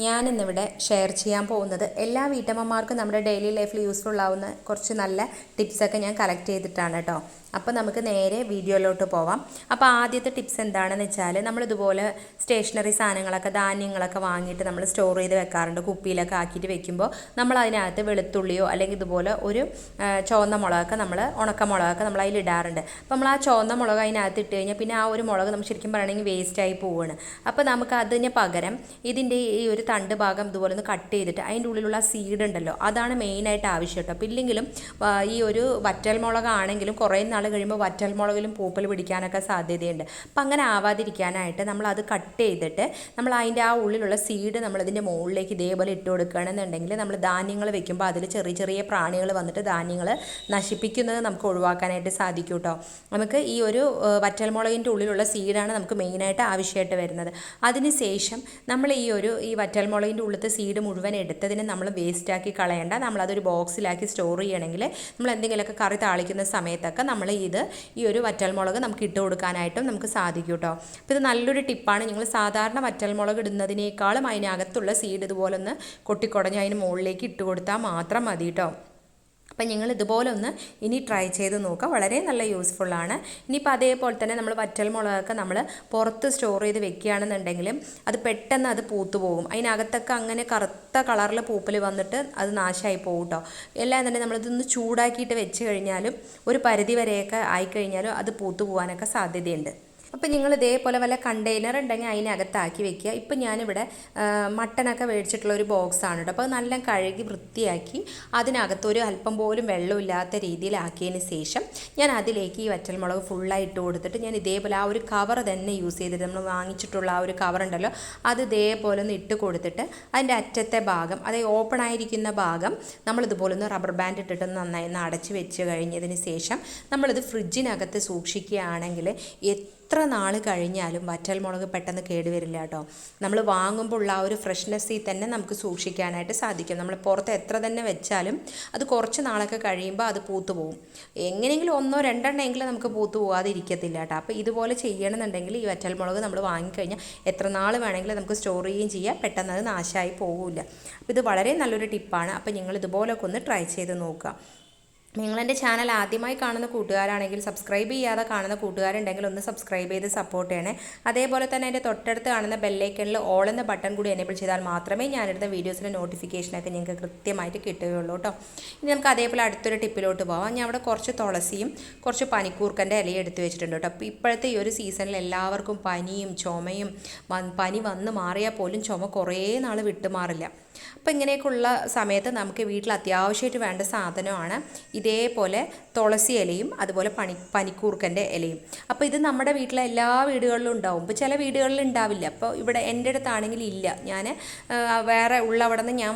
ഞാനിന്നിവിടെ ഷെയർ ചെയ്യാൻ പോകുന്നത് എല്ലാ വീട്ടമ്മമാർക്കും നമ്മുടെ ഡെയിലി ലൈഫിൽ യൂസ്ഫുൾ ആവുന്ന കുറച്ച് നല്ല ടിപ്സൊക്കെ ഞാൻ കളക്ട് ചെയ്തിട്ടാണ് കേട്ടോ അപ്പോൾ നമുക്ക് നേരെ വീഡിയോയിലോട്ട് പോവാം. അപ്പോൾ ആദ്യത്തെ ടിപ്സ് എന്താണെന്ന് വെച്ചാൽ നമ്മളിതുപോലെ സ്റ്റേഷനറി സാധനങ്ങളൊക്കെ ധാന്യങ്ങളൊക്കെ വാങ്ങിയിട്ട് നമ്മൾ സ്റ്റോർ ചെയ്ത് വെക്കാറുണ്ട്. കുപ്പിയിലൊക്കെ ആക്കിയിട്ട് വെക്കുമ്പോൾ നമ്മൾ അതിനകത്ത് വെളുത്തുള്ളിയോ അല്ലെങ്കിൽ ഇതുപോലെ ഒരു ചുവന്ന മുളകൊക്കെ നമ്മൾ ഉണക്ക മുളകൊക്കെ നമ്മൾ അതിൽ ഇടാറുണ്ട്. അപ്പോൾ നമ്മൾ ആ ചുവന്ന മുളക് അതിനകത്ത് ഇട്ട് കഴിഞ്ഞാൽ പിന്നെ ആ ഒരു മുളക് നമ്മൾ ശരിക്കും പറയുകയാണെങ്കിൽ വേസ്റ്റായി പോവുകയാണ് അപ്പോൾ നമുക്ക് അതിന് പകരം ഇതിന്റെ ഈ ഒരു തണ്ട് ഭാഗം ഇതുപോലെ ഒന്ന് കട്ട് ചെയ്തിട്ട് അതിന്റെ ഉള്ളിലുള്ള സീഡ് ഉണ്ടല്ലോ അതാണ് മെയിനായിട്ട് ആവശ്യം കേട്ടോ. അപ്പോൾ ഇല്ലെങ്കിലും ഈ ഒരു വറ്റൽ മുളകാണെങ്കിലും കുറേ കഴിയുമ്പോൾ വറ്റൽ മുളകിലും പൂപ്പൽ പിടിക്കാനൊക്കെ സാധ്യതയുണ്ട്. അപ്പം അങ്ങനെ ആവാതിരിക്കാനായിട്ട് നമ്മൾ അത് കട്ട് ചെയ്തിട്ട് നമ്മൾ അതിന്റെ ആ ഉള്ളിലുള്ള സീഡ് നമ്മളതിന്റെ മുകളിലേക്ക് ഇതേപോലെ ഇട്ട് കൊടുക്കുകയാണെന്നുണ്ടെങ്കിൽ നമ്മൾ ധാന്യങ്ങൾ വെക്കുമ്പോൾ അതിൽ ചെറിയ ചെറിയ പ്രാണികൾ വന്നിട്ട് ധാന്യങ്ങൾ നശിപ്പിക്കുന്നത് നമുക്ക് ഒഴിവാക്കാനായിട്ട് സാധിക്കും കേട്ടോ നമുക്ക് ഈ ഒരു വറ്റൽമുളകിന്റെ ഉള്ളിലുള്ള സീഡാണ് നമുക്ക് മെയിനായിട്ട് ആവശ്യമായിട്ട് വരുന്നത്. അതിനുശേഷം നമ്മൾ ഈ ഒരു ഈ വറ്റൽമുളകിന്റെ ഉള്ളിലത്തെ സീഡ് മുഴുവൻ എടുത്തതിനെ നമ്മൾ വേസ്റ്റാക്കി കളയേണ്ട. നമ്മളതൊരു ബോക്സിലാക്കി സ്റ്റോർ ചെയ്യണമെങ്കിൽ നമ്മൾ എന്തെങ്കിലുമൊക്കെ കറി താളിക്കുന്ന സമയത്തൊക്കെ നമ്മൾ ഇത് ഈ ഒരു വറ്റൽമുളക് നമുക്ക് ഇട്ട് കൊടുക്കാനായിട്ടും നമുക്ക് സാധിക്കും കേട്ടോ അപ്പോൾ ഇത് നല്ലൊരു ടിപ്പാണ്. നിങ്ങൾ സാധാരണ വറ്റൽമുളക് ഇടുന്നതിനേക്കാളും അതിനകത്തുള്ള സീഡ് ഇതുപോലെ ഒന്ന് കൊട്ടിക്കുടഞ്ഞ് അതിന് മുകളിലേക്ക് ഇട്ട് കൊടുത്താൽ മാത്രം മതി കേട്ടോ അപ്പം നിങ്ങൾ ഇതുപോലെ ഒന്ന് ഇനി ട്രൈ ചെയ്ത് നോക്കുക. വളരെ നല്ല യൂസ്ഫുള്ളാണ് ഇനിയിപ്പോൾ അതേപോലെ തന്നെ നമ്മൾ വറ്റൽ മുളകൊക്കെ നമ്മൾ പുറത്ത് സ്റ്റോർ ചെയ്ത് വെക്കുകയാണെന്നുണ്ടെങ്കിലും അത് പെട്ടെന്ന് അത് പൂത്തു പോകും അതിനകത്തൊക്കെ അങ്ങനെ കറുത്ത കളറിൽ പൂപ്പൽ വന്നിട്ട് അത് നാശമായി പോകും കേട്ടോ എല്ലാം തന്നെ നമ്മളിതൊന്ന് ചൂടാക്കിയിട്ട് വെച്ച് കഴിഞ്ഞാലും ഒരു പരിധി വരെയൊക്കെ ആയിക്കഴിഞ്ഞാലും അത് പൂത്തു പോകാനൊക്കെ സാധ്യതയുണ്ട്. അപ്പോൾ നിങ്ങൾ ഇതേപോലെ വല്ല കണ്ടെയ്നർ ഉണ്ടെങ്കിൽ അതിനകത്താക്കി വെക്കുക. ഇപ്പം ഞാനിവിടെ മട്ടനൊക്കെ മേടിച്ചിട്ടുള്ള ഒരു ബോക്സാണ് കേട്ടോ. അപ്പോൾ നല്ല കഴുകി വൃത്തിയാക്കി അതിനകത്ത് ഒരു അല്പം പോലും വെള്ളമില്ലാത്ത രീതിയിലാക്കിയതിന് ശേഷം ഞാൻ അതിലേക്ക് ഈ വറ്റൽമുളക് ഫുള്ളായി ഇട്ട് കൊടുത്തിട്ട് ഞാൻ ഇതേപോലെ ആ ഒരു കവർ തന്നെ യൂസ് ചെയ്തിട്ട് നമ്മൾ വാങ്ങിച്ചിട്ടുള്ള ആ ഒരു കവർ ഉണ്ടല്ലോ അത് ഇതേപോലെ ഒന്ന് ഇട്ട് കൊടുത്തിട്ട് അതിന്റെ അറ്റത്തെ ഭാഗം അതായത് ഓപ്പൺ ആയിരിക്കുന്ന ഭാഗം നമ്മളിതുപോലെ ഒന്ന് റബ്ബർ ബാൻഡ് ഇട്ടിട്ട് നന്നായി ഒന്ന് അടച്ച് വെച്ച് കഴിഞ്ഞതിന് ശേഷം നമ്മളിത് ഫ്രിഡ്ജിനകത്ത് സൂക്ഷിക്കുകയാണെങ്കിൽ എത്ര നാൾ കഴിഞ്ഞാലും വറ്റൽ മുളക് പെട്ടെന്ന് കേടുവരില്ല കേട്ടോ. നമ്മൾ വാങ്ങുമ്പോൾ ഉള്ള ആ ഒരു ഫ്രഷ്നെസ്സിൽ തന്നെ നമുക്ക് സൂക്ഷിക്കാനായിട്ട് സാധിക്കും. നമ്മൾ പുറത്ത് എത്ര തന്നെ വെച്ചാലും അത് കുറച്ച് നാളൊക്കെ കഴിയുമ്പോൾ അത് പൂത്തു പോകും എങ്ങനെയെങ്കിലും ഒന്നോ രണ്ടെണ്ണമെങ്കിലും നമുക്ക് പൂത്തു പോകാതെ ഇരിക്കത്തില്ല കേട്ടോ. അപ്പോൾ ഇതുപോലെ ചെയ്യണമെന്നുണ്ടെങ്കിൽ ഈ വറ്റൽ മുളക് നമ്മൾ വാങ്ങിക്കഴിഞ്ഞാൽ എത്ര നാൾ വേണമെങ്കിലും നമുക്ക് സ്റ്റോർ ചെയ്യുകയും ചെയ്യാം. പെട്ടെന്ന് അത് നാശമായി പോകില്ല. അപ്പോൾ ഇത് വളരെ നല്ലൊരു ടിപ്പാണ് അപ്പോൾ നിങ്ങൾ ഇതുപോലൊക്കെ ഒന്ന് ട്രൈ ചെയ്ത് നോക്കുക. നിങ്ങളെന്റെ ചാനൽ ആദ്യമായി കാണുന്ന കൂട്ടുകാരാണെങ്കിൽ സബ്സ്ക്രൈബ് ചെയ്യാതെ കാണുന്ന കൂട്ടുകാരുണ്ടെങ്കിൽ ഒന്ന് സബ്സ്ക്രൈബ് ചെയ്ത് സപ്പോർട്ട് ചെയ്യണേ. അതേപോലെ തന്നെ എന്റെ തൊട്ടടുത്ത് കാണുന്ന ബെല്ലൈക്കണിൽ ഓൾ എന്ന ബട്ടൺ കൂടി എനേബിൾ ചെയ്താൽ മാത്രമേ ഞാനിടുന്ന വീഡിയോസിന്റെ നോട്ടിഫിക്കേഷനൊക്കെ നിങ്ങൾക്ക് കൃത്യമായിട്ട് കിട്ടുകയുള്ളൂ കേട്ടോ ഇനി നമുക്ക് അതേപോലെ അടുത്തൊരു ടിപ്പിലോട്ട് പോവാം. ഞാൻ അവിടെ കുറച്ച് തുളസിയും കുറച്ച് പനിക്കൂർക്കന്റെ ഇലയും എടുത്ത് വെച്ചിട്ടുണ്ട് കേട്ടോ അപ്പോൾ ഇപ്പോഴത്തെ ഈ ഒരു സീസണിൽ എല്ലാവർക്കും പനിയും ചുമയും പനി വന്ന് മാറിയാൽ പോലും ചുമ കുറേ നാൾ വിട്ടുമാറില്ല. അപ്പോൾ ഇങ്ങനെയൊക്കെയുള്ള സമയത്ത് നമുക്ക് വീട്ടിൽ അത്യാവശ്യമായിട്ട് വേണ്ട സാധനമാണ്. ഇതേപോലെ തുളസി ഇലയും അതുപോലെ പണി പനിക്കൂർക്കന്റെ ഇലയും. അപ്പോൾ ഇത് നമ്മുടെ വീട്ടിലെ എല്ലാ വീടുകളിലും ഉണ്ടാവും. ഇപ്പോൾ ചില വീടുകളിൽ ഉണ്ടാവില്ല. അപ്പോൾ ഇവിടെ എന്റെ അടുത്താണെങ്കിൽ ഇല്ല. ഞാൻ വേറെ ഉള്ള അവിടെ നിന്ന് ഞാൻ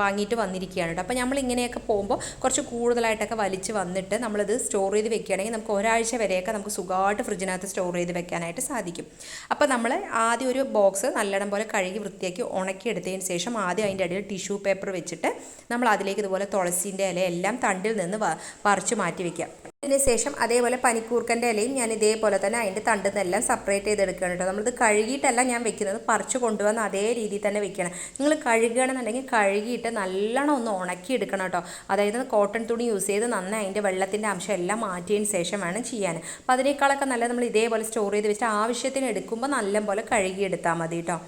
വാങ്ങിയിട്ട് വന്നിരിക്കുകയാണ് കേട്ടോ. അപ്പോൾ നമ്മൾ ഇങ്ങനെയൊക്കെ പോകുമ്പോൾ കുറച്ച് കൂടുതലായിട്ടൊക്കെ വലിച്ച് വന്നിട്ട് നമ്മളിത് സ്റ്റോർ ചെയ്ത് വെക്കുകയാണെങ്കിൽ നമുക്ക് ഒരാഴ്ച വരെയൊക്കെ നമുക്ക് സുഖമായിട്ട് ഫ്രിഡ്ജിനകത്ത് സ്റ്റോർ ചെയ്ത് വെക്കാനായിട്ട് സാധിക്കും. അപ്പോൾ നമ്മൾ ആദ്യം ഒരു ബോക്സ് നല്ലോണം പോലെ കഴുകി വൃത്തിയാക്കി ഉണക്കിയെടുത്തതിന് ശേഷം ആദ്യം അതിന്റെ അടിയിൽ ടിഷ്യൂ പേപ്പർ വെച്ചിട്ട് നമ്മൾ അതിലേക്ക് ഇതുപോലെ തുളസിന്റെ ഇല എല്ലാം തണ്ടിൽ നിന്ന് വ- പറിച്ചു മാറ്റി വെക്കാം. അതിന് ശേഷം അതേപോലെ പനിക്കൂർക്കന്റെ ഇലയും ഞാൻ ഇതേപോലെ തന്നെ അതിന്റെ തണ്ടെന്നെല്ലാം സെപ്പറേറ്റ് ചെയ്തെടുക്കുകയാണ് കേട്ടോ. നമ്മളിത് കഴുകിയിട്ടല്ല ഞാൻ വെക്കുന്നത്. പറിച്ച് കൊണ്ടുവന്ന് അതേ രീതിയിൽ തന്നെ വെക്കണം നിങ്ങൾ കഴുകുകയാണെന്നുണ്ടെങ്കിൽ കഴുകിയിട്ട് നല്ലോണം ഒന്ന് ഉണക്കി എടുക്കണം കേട്ടോ. അതായത് കോട്ടൺ തുണി യൂസ് ചെയ്ത് നന്നായി അതിന്റെ വെള്ളത്തിന്റെ അംശം എല്ലാം മാറ്റിയതിന് ശേഷം വേണം ചെയ്യാൻ. അപ്പോൾ അതിനേക്കാളൊക്കെ നല്ല നമ്മൾ ഇതേപോലെ സ്റ്റോർ ചെയ്ത് വെച്ചിട്ട് ആവശ്യത്തിന് എടുക്കുമ്പോൾ നല്ലപോലെ കഴുകിയെടുത്താൽ മതി കേട്ടോ.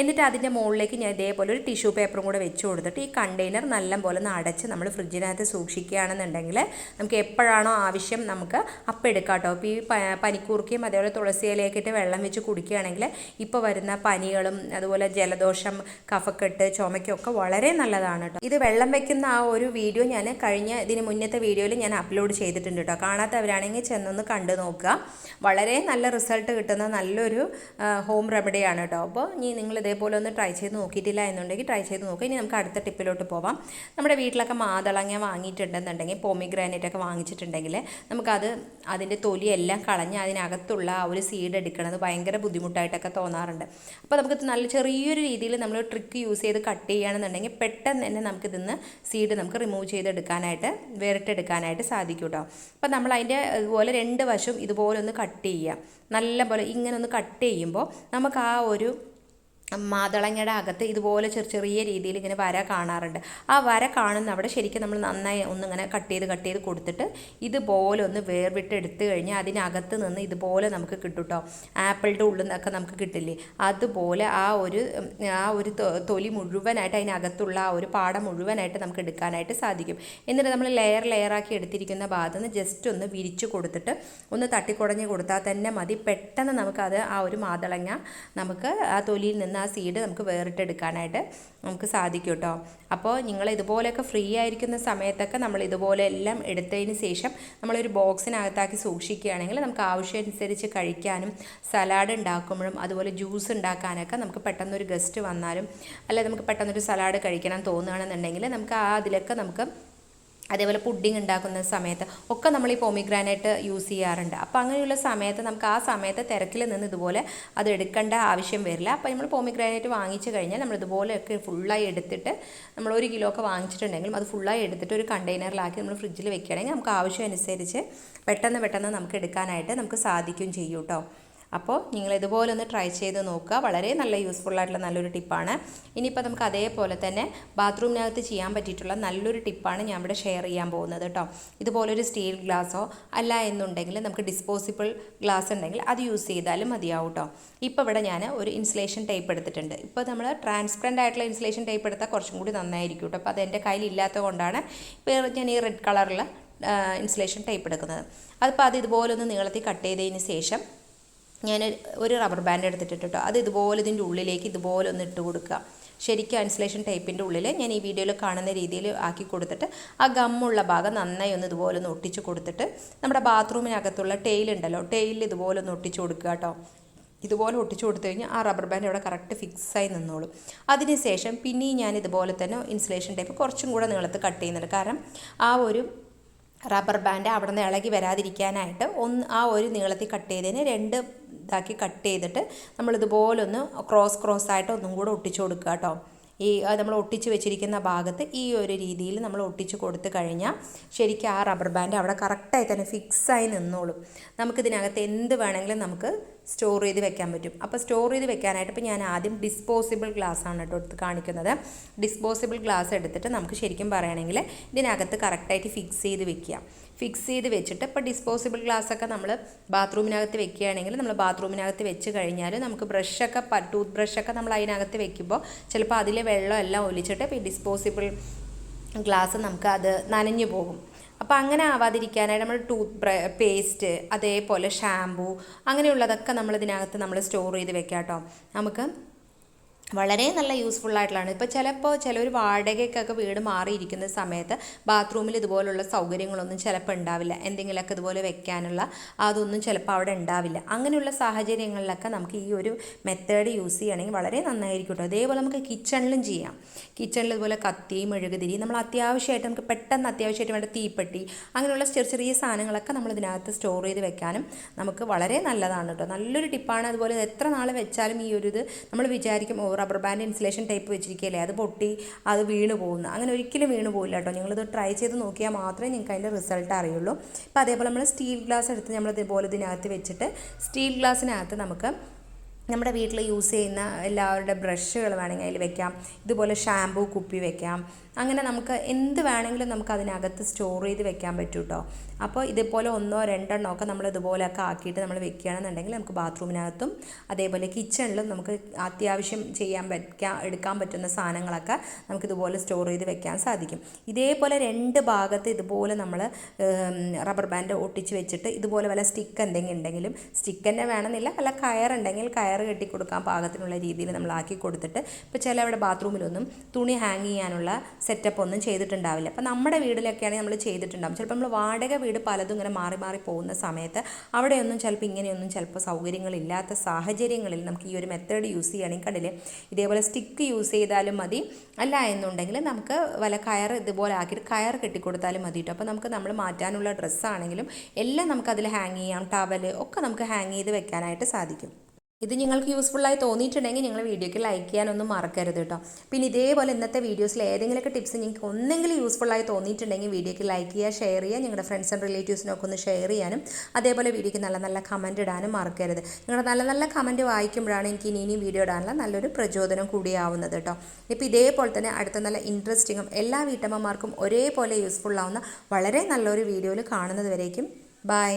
എന്നിട്ട് അതിന്റെ മുകളിലേക്ക് ഞാൻ ഇതേപോലെ ഒരു ടിഷ്യൂ പേപ്പറും കൂടെ വെച്ച് കൊടുത്തിട്ട് ഈ കണ്ടെയ്നർ നല്ലപോലെ ഒന്ന് അടച്ച് നമ്മൾ ഫ്രിഡ്ജിനകത്ത് സൂക്ഷിക്കുകയാണെന്നുണ്ടെങ്കിൽ നമുക്ക് എപ്പോഴാണോ ആവശ്യം നമുക്ക് അപ്പം എടുക്കാം കേട്ടോ. അപ്പോൾ ഈ പനിക്കൂർക്കയും അതേപോലെ തുളസി ഇലയൊക്കെ ഇട്ട് വെള്ളം വെച്ച് കുടിക്കുകയാണെങ്കിൽ ഇപ്പോൾ വരുന്ന പനികളും അതുപോലെ ജലദോഷം കഫക്കെട്ട് ചുമയ്ക്കൊക്കെ വളരെ നല്ലതാണ് കേട്ടോ. ഇത് വെള്ളം വെക്കുന്ന ആ ഒരു വീഡിയോ ഞാൻ കഴിഞ്ഞ ഇതിന് മുന്നത്തെ വീഡിയോയിൽ ഞാൻ അപ്ലോഡ് ചെയ്തിട്ടുണ്ട് കേട്ടോ. കാണാത്തവരാണെങ്കിൽ ചെന്നൊന്ന് കണ്ടു നോക്കുക. വളരെ നല്ല റിസൾട്ട് കിട്ടുന്ന നല്ലൊരു ഹോം റെമഡിയാണ് കേട്ടോ. അപ്പോൾ ഇനി നിങ്ങൾ ഇതേപോലെ ഒന്ന് ട്രൈ ചെയ്ത് നോക്കിയിട്ടില്ല എന്നുണ്ടെങ്കിൽ ട്രൈ ചെയ്ത് നോക്കുക. ഇനി നമുക്ക് അടുത്ത ടിപ്പിലോട്ട് പോവാം. നമ്മുടെ വീട്ടിലൊക്കെ മാതളങ്ങ വാങ്ങിയിട്ടുണ്ടെന്നുണ്ടെങ്കിൽ പോമിഗ്രാനൈറ്റ് ഒക്കെ വാങ്ങിച്ചിട്ടുണ്ടെങ്കിൽ നമുക്കത് അതിന്റെ തൊലിയെല്ലാം കളഞ്ഞ് അതിനകത്തുള്ള ആ ഒരു സീഡ് എടുക്കണത് ഭയങ്കര ബുദ്ധിമുട്ടായിട്ടൊക്കെ തോന്നാറുണ്ട്. അപ്പോൾ നമുക്ക് നല്ല ചെറിയൊരു രീതിയിൽ നമ്മൾ ട്രിക്ക് യൂസ് ചെയ്ത് കട്ട് ചെയ്യുകയാണെന്നുണ്ടെങ്കിൽ പെട്ടെന്ന് തന്നെ നമുക്കിതിന്ന് സീഡ് നമുക്ക് റിമൂവ് ചെയ്തെടുക്കാനായിട്ട് വേറിട്ടെടുക്കാനായിട്ട് സാധിക്കും കേട്ടോ അപ്പോൾ നമ്മൾ അതിന്റെ ഇതുപോലെ രണ്ട് വശം ഇതുപോലെ ഒന്ന് കട്ട് ചെയ്യുക. നല്ല പോലെ ഇങ്ങനെ ഒന്ന് കട്ട് ചെയ്യുമ്പോൾ നമുക്ക് ആ ഒരു മാതളങ്ങയുടെ അകത്ത് ഇതുപോലെ ചെറിയ ചെറിയ രീതിയിൽ ഇങ്ങനെ വര കാണാറുണ്ട്. ആ വര കാണുന്ന അവിടെ ശരിക്കും നമ്മൾ നന്നായി ഒന്നിങ്ങനെ കട്ട് ചെയ്ത് കട്ട് ചെയ്ത് കൊടുത്തിട്ട് ഇതുപോലെ ഒന്ന് വേർവിട്ട് എടുത്തു കഴിഞ്ഞാൽ അതിനകത്ത് നിന്ന് ഇതുപോലെ നമുക്ക് കിട്ടും കേട്ടോ ആപ്പിളിന്റെ ഉള്ളിൽ നിന്നൊക്കെ നമുക്ക് കിട്ടില്ലേ? അതുപോലെ ആ ഒരു ആ ഒരു തൊലി മുഴുവനായിട്ട് അതിനകത്തുള്ള ആ ഒരു പാട മുഴുവനായിട്ട് നമുക്ക് എടുക്കാനായിട്ട് സാധിക്കും. എന്നിട്ട് നമ്മൾ ലെയർ ലെയറാക്കി എടുത്തിരിക്കുന്ന ഭാഗത്ത് നിന്ന് ജസ്റ്റ് ഒന്ന് വിരിച്ചു കൊടുത്തിട്ട് ഒന്ന് തട്ടിക്കുടഞ്ഞ് കൊടുത്താൽ തന്നെ മതി. പെട്ടെന്ന് നമുക്കത് ആ ഒരു മാതളങ്ങ നമുക്ക് ആ തൊലിയിൽ നിന്ന് ആ സീഡ് നമുക്ക് വേറിട്ടെടുക്കാനായിട്ട് നമുക്ക് സാധിക്കും കേട്ടോ അപ്പോൾ നിങ്ങൾ ഇതുപോലെയൊക്കെ ഫ്രീ ആയിരിക്കുന്ന സമയത്തൊക്കെ നമ്മൾ ഇതുപോലെ എല്ലാം എടുത്തതിന് ശേഷം നമ്മളൊരു ബോക്സിനകത്താക്കി സൂക്ഷിക്കുകയാണെങ്കിൽ നമുക്ക് ആവശ്യമനുസരിച്ച് കഴിക്കാനും സലാഡ് ഉണ്ടാക്കുമ്പോഴും അതുപോലെ ജ്യൂസ് ഉണ്ടാക്കാനൊക്കെ നമുക്ക് പെട്ടെന്നൊരു ഗസ്റ്റ് വന്നാലും അല്ലെ നമുക്ക് പെട്ടെന്നൊരു സലാഡ് കഴിക്കണം തോന്നുകയാണെന്നുണ്ടെങ്കിൽ നമുക്ക് ആ അതിലൊക്കെ നമുക്ക് അതേപോലെ പുഡിംഗ് ഉണ്ടാക്കുന്ന സമയത്ത് ഒക്കെ നമ്മൾ ഈ പോമിഗ്രാനൈറ്റ് യൂസ് ചെയ്യാറുണ്ട്. അപ്പോൾ അങ്ങനെയുള്ള സമയത്ത് നമുക്ക് ആ സമയത്ത് തിരക്കിൽ നിന്ന് ഇതുപോലെ അത് എടുക്കേണ്ട ആവശ്യം വരില്ല. അപ്പോൾ നമ്മൾ പോമിഗ്രാനൈറ്റ് വാങ്ങിച്ചു കഴിഞ്ഞാൽ നമ്മൾ ഇതുപോലെയൊക്കെ ഫുള്ളായി എടുത്തിട്ട് നമ്മൾ ഒരു കിലോ ഒക്കെ വാങ്ങിച്ചിട്ടുണ്ടെങ്കിലും അത് ഫുള്ളായി എടുത്തിട്ട് ഒരു കണ്ടെയ്നറിലാക്കി നമ്മൾ ഫ്രിഡ്ജിൽ വെക്കുകയാണെങ്കിൽ നമുക്ക് ആവശ്യം അനുസരിച്ച് പെട്ടെന്ന് പെട്ടെന്ന് നമുക്ക് എടുക്കാനായിട്ട് നമുക്ക് സാധിക്കും ചെയ്യും കേട്ടോ അപ്പോൾ നിങ്ങൾ ഇതുപോലെ ഒന്ന് ട്രൈ ചെയ്ത് നോക്കുക. വളരെ നല്ല യൂസ്ഫുൾ ആയിട്ടുള്ള നല്ലൊരു ടിപ്പാണ് ഇനിയിപ്പോൾ നമുക്ക് അതേപോലെ തന്നെ ബാത്റൂമിനകത്ത് ചെയ്യാൻ പറ്റിയിട്ടുള്ള നല്ലൊരു ടിപ്പാണ് ഞാൻ ഇവിടെ ഷെയർ ചെയ്യാൻ പോകുന്നത് കേട്ടോ ഇതുപോലൊരു സ്റ്റീൽ ഗ്ലാസ്സോ അല്ല എന്നുണ്ടെങ്കിൽ നമുക്ക് ഡിസ്പോസിബിൾ ഗ്ലാസ് ഉണ്ടെങ്കിൽ അത് യൂസ് ചെയ്താലും മതിയാവും കേട്ടോ ഇപ്പോൾ ഇവിടെ ഞാൻ ഒരു ഇൻസുലേഷൻ ടൈപ്പ് എടുത്തിട്ടുണ്ട്. ഇപ്പോൾ നമ്മൾ ട്രാൻസ്പെറന്റ് ആയിട്ടുള്ള ഇൻസുലേഷൻ ടൈപ്പ് എടുത്താൽ കുറച്ചും കൂടി നന്നായിരിക്കും കേട്ടോ അപ്പോൾ അത് എന്റെ കയ്യിൽ ഇല്ലാത്തത് കൊണ്ടാണ് ഇപ്പോൾ ഞാൻ ഈ റെഡ് കളറിൽ ഇൻസുലേഷൻ ടൈപ്പ് എടുക്കുന്നത്. അതിപ്പോൾ അത് ഇതുപോലെ ഒന്ന് നീളത്തിൽ കട്ട് ചെയ്തതിന് ശേഷം ഞാൻ ഒരു റബ്ബർ ബാൻഡ് എടുത്തിട്ട് കേട്ടോ അത് ഇതുപോലെ ഇതിന്റെ ഉള്ളിലേക്ക് ഇതുപോലെ ഒന്ന് ഇട്ട് കൊടുക്കുക. ശരിക്കും അൻസലേഷൻ ടൈപ്പിന്റെ ഉള്ളിൽ ഞാൻ ഈ വീഡിയോയിൽ കാണുന്ന രീതിയിൽ ആക്കി കൊടുത്തിട്ട് ആ ഗമ്മുള്ള ഭാഗം നന്നായി ഒന്ന് ഇതുപോലെ ഒന്ന് ഒട്ടിച്ച് കൊടുത്തിട്ട് നമ്മുടെ ബാത്റൂമിനകത്തുള്ള ടെയിൽ ഉണ്ടല്ലോ ടെയിൽ ഇതുപോലെ ഒന്ന് ഒട്ടിച്ച് കൊടുക്കുക കേട്ടോ ഇതുപോലെ ഒട്ടിച്ചു കൊടുത്തു കഴിഞ്ഞാൽ ആ റബ്ബർ ബാൻഡ് അവിടെ കറക്റ്റ് ഫിക്സായി നിന്നോളും. അതിനുശേഷം പിന്നെയും ഞാൻ ഇതുപോലെ തന്നെ ഇൻസുലേഷൻ ടൈപ്പ് കുറച്ചും കൂടെ നീളത്ത് കട്ട് ചെയ്യുന്നുണ്ട്. കാരണം ആ ഒരു റബ്ബർ ബാൻഡ് അവിടെ നിന്ന് ഇളകി വരാതിരിക്കാനായിട്ട് ഒന്ന് ആ ഒരു നീളത്തിൽ കട്ട് ചെയ്തതിന് രണ്ട് ഇതാക്കി കട്ട് ചെയ്തിട്ട് നമ്മളിതുപോലെ ഒന്ന് ക്രോസ് ക്രോസ് ആയിട്ട് ഒന്നും കൂടെ ഒട്ടിച്ചു കൊടുക്കുക കേട്ടോ. ഈ നമ്മൾ ഒട്ടിച്ച് വെച്ചിരിക്കുന്ന ഭാഗത്ത് ഈ ഒരു രീതിയിൽ നമ്മൾ ഒട്ടിച്ച് കൊടുത്തു കഴിഞ്ഞാൽ ശരിക്കും ആ റബ്ബർ ബാൻഡ് അവിടെ കറക്റ്റായി തന്നെ ഫിക്സായി നിന്നോളും. നമുക്കിതിനകത്ത് എന്ത് വേണമെങ്കിലും നമുക്ക് സ്റ്റോർ ചെയ്ത് വെക്കാൻ പറ്റും. അപ്പോൾ സ്റ്റോർ ചെയ്ത് വെക്കാനായിട്ട് ഇപ്പോൾ ഞാൻ ആദ്യം ഡിസ്പോസിബിൾ ഗ്ലാസ് ആണ് കേട്ടോ എടുത്ത് കാണിക്കുന്നത്. ഡിസ്പോസിബിൾ ഗ്ലാസ് എടുത്തിട്ട് നമുക്ക് ശരിക്കും പറയുകയാണെങ്കിൽ ഇതിനകത്ത് കറക്റ്റായിട്ട് ഫിക്സ് ചെയ്ത് വെക്കുക. ഫിക്സ് ചെയ്ത് വെച്ചിട്ട് ഇപ്പോൾ ഡിസ്പോസിബിൾ ഗ്ലാസ് ഒക്കെ നമ്മൾ ബാത്റൂമിനകത്ത് വെക്കുകയാണെങ്കിൽ നമ്മൾ ബാത്റൂമിനകത്ത് വെച്ച് കഴിഞ്ഞാൽ നമുക്ക് ബ്രഷൊക്കെ ടൂത്ത് ബ്രഷൊക്കെ നമ്മൾ അതിനകത്ത് വെക്കുമ്പോൾ ചിലപ്പോൾ അതിലെ വെള്ളം എല്ലാം ഒലിച്ചിട്ട് ഇപ്പോൾ ഈ ഡിസ്പോസിബിൾ ഗ്ലാസ് നമുക്ക് അത് നനഞ്ഞു പോകും. അപ്പോൾ അങ്ങനെ ആവാതിരിക്കാനായിട്ട് നമ്മൾ ടൂത്ത് ബ്ര പേസ്റ്റ് അതേപോലെ ഷാമ്പൂ അങ്ങനെയുള്ളതൊക്കെ നമ്മൾ ഇതിനകത്ത് നമ്മൾ സ്റ്റോർ ചെയ്ത് വെക്കാം കേട്ടോ നമുക്ക് വളരെ നല്ല യൂസ്ഫുൾ ആയിട്ടുള്ളതാണ്. ഇപ്പോൾ ചിലപ്പോൾ ചിലർ വാടകയ്ക്കൊക്കെ വീട് മാറിയിരിക്കുന്ന സമയത്ത് ബാത്റൂമിൽ ഇതുപോലുള്ള സൗകര്യങ്ങളൊന്നും ചിലപ്പോൾ ഉണ്ടാവില്ല. എന്തെങ്കിലുമൊക്കെ ഇതുപോലെ വെക്കാനുള്ള അതൊന്നും ചിലപ്പോൾ അവിടെ ഉണ്ടാവില്ല. അങ്ങനെയുള്ള സാഹചര്യങ്ങളിലൊക്കെ നമുക്ക് ഈ ഒരു മെത്തേഡ് യൂസ് ചെയ്യുകയാണെങ്കിൽ വളരെ നന്നായിരിക്കും കേട്ടോ. അതേപോലെ നമുക്ക് കിച്ചണിലും ചെയ്യാം. കിച്ചണിൽ ഇതുപോലെ കത്തി മെഴുകുതിരി നമ്മൾ അത്യാവശ്യമായിട്ട് നമുക്ക് പെട്ടെന്ന് അത്യാവശ്യമായിട്ട് വേണ്ട തീപ്പെട്ടി അങ്ങനെയുള്ള ചെറിയ ചെറിയ സാധനങ്ങളൊക്കെ നമ്മൾ ഇതിനകത്ത് സ്റ്റോർ ചെയ്ത് വെക്കാനും നമുക്ക് വളരെ നല്ലതാണ് കേട്ടോ. നല്ലൊരു ടിപ്പാണ് അതുപോലെ എത്ര നാൾ വെച്ചാലും ഈ ഒരു ഇത് നമ്മൾ വിചാരിക്കും ഓ റബ്ബർ ബാൻഡ് ഇൻസുലേഷൻ ടൈപ്പ് വെച്ചിരിക്കുകയല്ലേ? അത് പൊട്ടി അത് വീണ് പോകുന്നു. അങ്ങനെ ഒരിക്കലും വീണ് പോകില്ല കേട്ടോ. നിങ്ങളിത് ട്രൈ ചെയ്ത് നോക്കിയാൽ മാത്രമേ നിങ്ങൾക്ക് അതിന്റെ റിസൾട്ട് അറിയുള്ളൂ. അപ്പോൾ അതേപോലെ നമ്മൾ സ്റ്റീൽ ഗ്ലാസ് എടുത്ത് നമ്മൾ ഇതുപോലെ ഇതിനകത്ത് വെച്ചിട്ട് സ്റ്റീൽ ഗ്ലാസ്സിനകത്ത് നമുക്ക് നമ്മുടെ വീട്ടിൽ യൂസ് ചെയ്യുന്ന എല്ലാവരുടെ ബ്രഷുകൾ വേണമെങ്കിൽ അതിൽ വെക്കാം. ഇതുപോലെ ഷാമ്പൂ കുപ്പി വെക്കാം. അങ്ങനെ നമുക്ക് എന്ത് വേണമെങ്കിലും നമുക്ക് അതിനകത്ത് സ്റ്റോർ ചെയ്ത് വെക്കാൻ പറ്റും കേട്ടോ. അപ്പോൾ ഇതുപോലെ ഒന്നോ രണ്ടെണ്ണോ ഒക്കെ നമ്മൾ ഇതുപോലെയൊക്കെ ആക്കിയിട്ട് നമ്മൾ വെക്കുകയാണെന്നുണ്ടെങ്കിൽ നമുക്ക് ബാത്റൂമിനകത്തും അതേപോലെ കിച്ചണിലും നമുക്ക് അത്യാവശ്യം ചെയ്യാൻ പറ്റാൻ എടുക്കാൻ പറ്റുന്ന സാധനങ്ങളൊക്കെ നമുക്ക് ഇതുപോലെ സ്റ്റോർ ചെയ്ത് വെക്കാൻ സാധിക്കും. ഇതേപോലെ രണ്ട് ഭാഗത്ത് ഇതുപോലെ നമ്മൾ റബ്ബർ ബാൻഡ് ഒട്ടിച്ച് വെച്ചിട്ട് ഇതുപോലെ വല്ല സ്റ്റിക്ക് എന്തെങ്കിലും ഉണ്ടെങ്കിലും സ്റ്റിക്ക് തന്നെ വേണമെന്നില്ല വല്ല കയറുണ്ടെങ്കിൽ കയർ കെട്ടി കൊടുക്കാൻ പാകത്തിനുള്ള രീതിയിൽ നമ്മൾ ആക്കി കൊടുത്തിട്ട് ഇപ്പോൾ ചില അവിടെ ബാത്റൂമിലൊന്നും തുണി ഹാങ് ചെയ്യാനുള്ള സെറ്റപ്പ് ഒന്നും ചെയ്തിട്ടുണ്ടാവില്ല. അപ്പോൾ നമ്മുടെ വീട്ടിലൊക്കെയാണെങ്കിൽ നമ്മൾ ചെയ്തിട്ടുണ്ടാവും. ചിലപ്പോൾ നമ്മൾ വാടക വീട് പലതും ഇങ്ങനെ മാറി മാറി പോകുന്ന സമയത്ത് അവിടെയൊന്നും ചിലപ്പോൾ ഇങ്ങനെയൊന്നും ചിലപ്പോൾ സൗകര്യങ്ങളില്ലാത്ത സാഹചര്യങ്ങളിൽ നമുക്ക് ഈ ഒരു മെത്തേഡ് യൂസ് ചെയ്യുകയാണെങ്കിൽ കണ്ടില്ലേ? ഇതേപോലെ സ്റ്റിക്ക് യൂസ് ചെയ്താലും മതി. അല്ല എന്നുണ്ടെങ്കിൽ നമുക്ക് വല കയർ ഇതുപോലെ ആക്കിയിട്ട് കയർ കെട്ടിക്കൊടുത്താലും മതി കേട്ടോ അപ്പോൾ നമുക്ക് നമ്മൾ മാറ്റാനുള്ള ഡ്രസ്സാണെങ്കിലും എല്ലാം നമുക്കതിൽ ഹാങ് ചെയ്യാം. ടവൽ ഒക്കെ നമുക്ക് ഹാങ് ചെയ്ത് വെക്കാനായിട്ട് സാധിക്കും. ഇത് നിങ്ങൾക്ക് യൂസ്ഫുള്ളായി തോന്നിയിട്ടുണ്ടെങ്കിൽ നിങ്ങൾ വീഡിയോയ്ക്ക് ലൈക്ക് ചെയ്യാനൊന്നും മറക്കരുത് കേട്ടോ. പിന്നെ ഇതേപോലെ ഇന്നത്തെ വീഡിയോസിൽ ഏതെങ്കിലുമൊക്കെ ടിപ്സ് നിങ്ങൾക്ക് ഒന്നെങ്കിലും യൂസ്ഫുള്ളായി തോന്നിയിട്ടുണ്ടെങ്കിൽ വീഡിയോയ്ക്ക് ലൈക്ക് ചെയ്യുക ഷെയർ ചെയ്യുക നിങ്ങളുടെ ഫ്രണ്ട്സ് ആൻഡ് റിലേറ്റീവ്സിനൊക്കെ ഒന്ന് ഷെയർ ചെയ്യാനും അതേപോലെ വീഡിയോയ്ക്ക് നല്ല നല്ല കമന്റ് ഇടാനും മറക്കരുത്. നിങ്ങളുടെ നല്ല നല്ല കമന്റ് വായിക്കുമ്പോഴാണ് എനിക്ക് ഇനി ഇനി വീഡിയോ ഇടാനുള്ള നല്ലൊരു പ്രചോദനം കൂടിയാവുന്നത് കേട്ടോ. ഇപ്പോൾ ഇതേപോലെ തന്നെ അടുത്ത നല്ല ഇൻട്രസ്റ്റിങ്ങും എല്ലാ വീട്ടമ്മമാർക്കും ഒരേപോലെ യൂസ്ഫുൾ ആവുന്ന വളരെ നല്ലൊരു വീഡിയോയിൽ കാണുന്നത് വരേക്കും. ബൈ